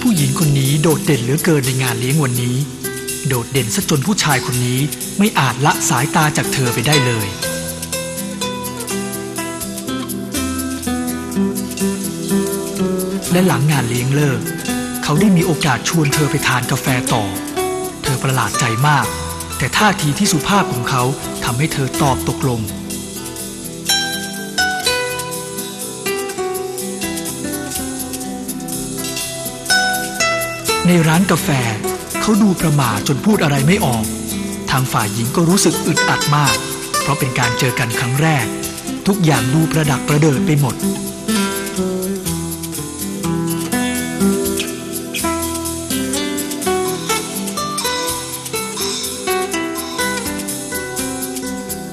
ผู้หญิงคนนี้โดดเด่นเหลือเกินในงานเลี้ยงวันนี้ โดดเด่นซะจนผู้ชายคนนี้ไม่อาจละสายตาจากเธอไปได้เลยและหลังงานเลี้ยงเลิก เขาได้มีโอกาสชวนเธอไปทานกาแฟต่อ เธอประหลาดใจมาก แต่ท่าทีที่สุภาพของเขาทำให้เธอตอบตกลง ในร้านกาแฟ เขาดูประหม่าจนพูดอะไรไม่ออก ทางฝ่ายหญิงก็รู้สึกอึดอัดมาก เพราะเป็นการเจอกันครั้งแรก ทุกอย่างดูประดักประเดิดไปหมด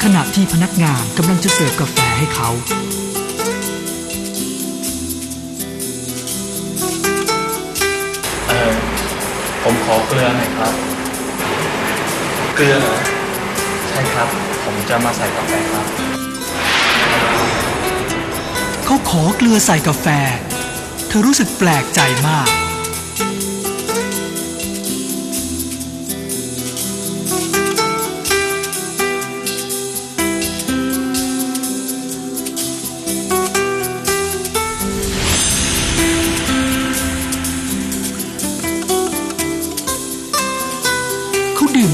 ขณะที่พนักงานกำลังจะเสิร์ฟกาแฟให้เขา ผมขอเกลือหน่อยครับ เกลือเหรอใช่ครับ ผมจะมาใส่กาแฟครับ เขาขอเกลือใส่กาแฟ เธอรู้สึกแปลกใจมาก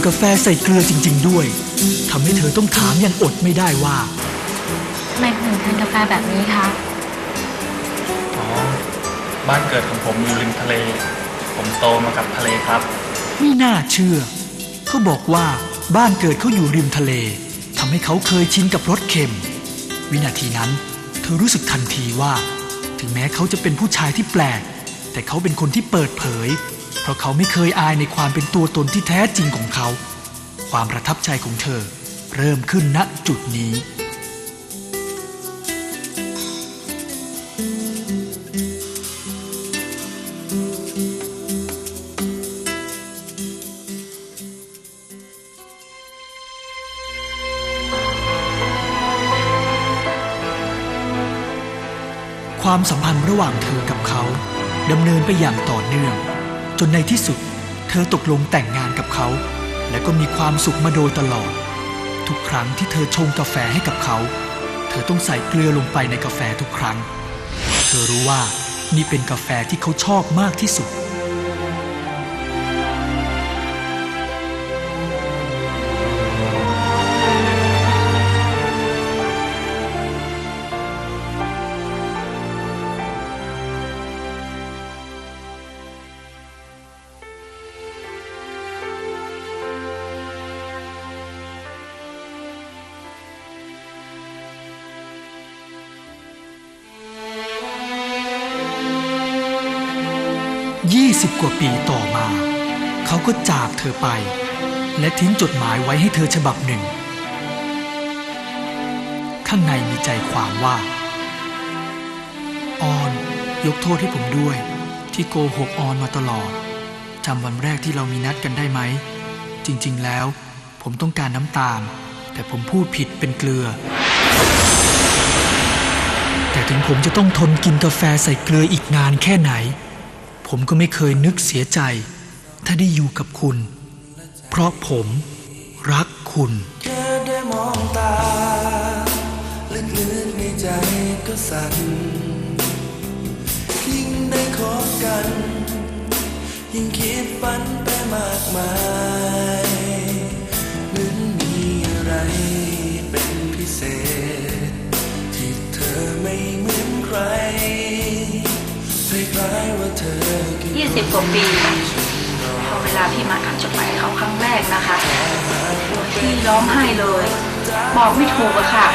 กาแฟใส่เกลือจริง ๆ ด้วยทำให้เธอต้องถามอย่างอดไม่ได้ว่าทำไมคุณถึงทานกาแฟแบบนี้คะอ๋อบ้านเกิดของผมอยู่ริมทะเล ผมโตมากับทะเลครับ ไม่น่าเชื่อ เขาบอกว่าบ้านเกิดเขาอยู่ริมทะเลทำให้เขาเคยชินกับรสเค็ม วินาทีนั้น เธอรู้สึกทันทีว่า ถึงแม้เขาจะเป็นผู้ชายที่แปลก แต่เขาเป็นคนที่เปิดเผยเพ ราะเขาไม่เคยอายในความเป็นตัวตนที่แท้จริงของเขา ความประทับใจของเธอ เริ่มขึ้นณจุดนี้ ความสัมพันธ์ระหว่างเธอกับเขาดำเนินไปอย่างต่อเนื่อง จนในที่สุด เธอตกลงแต่งงานกับเขา และก็มีความสุขมาโดยตลอด ทุกครั้งที่เธอชงกาแฟให้กับเขา เธอต้องใส่เกลือลงไปในกาแฟทุกครั้ง เธอรู้ว่านี่เป็นกาแฟที่เขาชอบมากที่สุด 20 กว่าปีต่อมา เขาก็จากเธอไป และทิ้งจดหมายไว้ให้เธอฉบับหนึ่ง ข้างในมีใจความว่าออนยกโทษให้ผมด้วย ที่โกหกออนมาตลอดจำวันแรกที่เรามีนัดกันได้ไหม จริง ๆ แล้ว ผมต้องการน้ำตาล แต่ผมพูดผิดเป็นเกลือ แต่ถึงผมจะต้องทนกินกาแฟใส่เกลืออีกนานแค่ไหน ผมก็ไม่เคยนึกเสียใจ ถ้าได้อยู่กับคุณ เพราะผมรักคุณแค่ได้มองตาลึกๆในใจก็สั่นยิ่งได้คบกัน ยิ่งคิดฝันไปมากมายเหมือนมีอะไรเป็นพิเศษ ที่เธอไม่เหมือนใครคล้ายๆว่าเธอ 20 กว่าปีพอเวลาพี่มาอ่านจดหมายเขาครั้งแรกนะคะพี่ร้องไห้เลย บอกไม่ถูกอะค่ะ